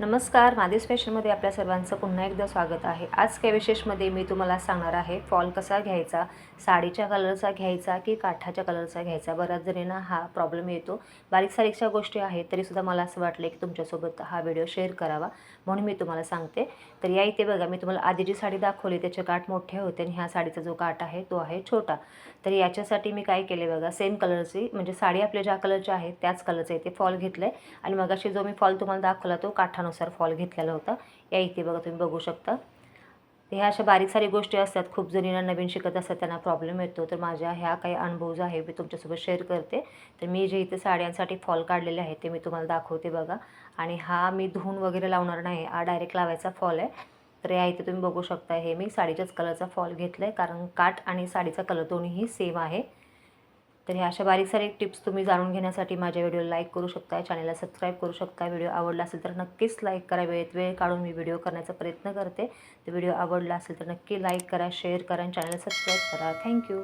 नमस्कार मादेश स्पेशलमध्ये आपल्या सर्वांचं पुन्हा एकदा स्वागत आहे. आज काय विशेषमध्ये मी तुम्हाला सांगणार आहे फॉल कसा घ्यायचा साडीच्या कलरचा घ्यायचा की काठाच्या कलरचा घ्यायचा? बऱ्याच जणींना हा प्रॉब्लेम येतो. बारीक सारीकच्या गोष्टी आहेत तरीसुद्धा मला असं वाटलं की तुमच्यासोबत हा व्हिडिओ शेअर करावा. म्हणून मी तुम्हाला सांगते. तर या इथे बघा मी तुम्हाला आधी जी साडी दाखवली त्याचे काठ मोठे होते आणि ह्या साडीचा जो काठ आहे तो आहे छोटा. तर याच्यासाठी मी काय केले बघा सेम कलरची म्हणजे साडी आपल्या ज्या कलरच्या आहेत त्याच कलरचा इथे फॉल घेतलं आहे आणि मगाशी जो मी फॉल तुम्हाला दाखवला तो काठानुसार फॉल घेतलेला होता. या इथे बघा तुम्ही बघू शकता. तर ह्या अशा बारीक सारी गोष्टी असतात. खूप जणींना नवीन शिकत असतात त्यांना प्रॉब्लेम येतो. तर माझ्या ह्या काही अनुभव जो आहे मी तुमच्यासोबत शेअर करते. तर मी जे इथे साड्यांसाठी फॉल काढलेले आहे ते मी तुम्हाला दाखवते बघा. आणि हा मी धुवून वगैरे लावणार नाही. हा डायरेक्ट लावायचा फॉल आहे. तर या इथे तुम्ही बघू शकता हे मी साडीच्याच कलरचा फॉल घेतला आहे कारण काठ आणि साडीचा कलर दोन्हीही सेम आहे. तर ह्या अशा बारीक सारीक टिप्स तुम्ही जाणून घेण्यासाठी माझ्या व्हिडिओला लाईक करू शकता चॅनलला सबस्क्राईब करू शकता व्हिडिओ आवडला असेल तर नक्कीच लाईक करा. वेळेत वेळ काढून मी व्हिडिओ करण्याचा प्रयत्न करते. तर व्हिडिओ आवडला असेल तर नक्की लाईक करा शेअर करा आणि चॅनलला सबस्क्राईब करा. थँक्यू.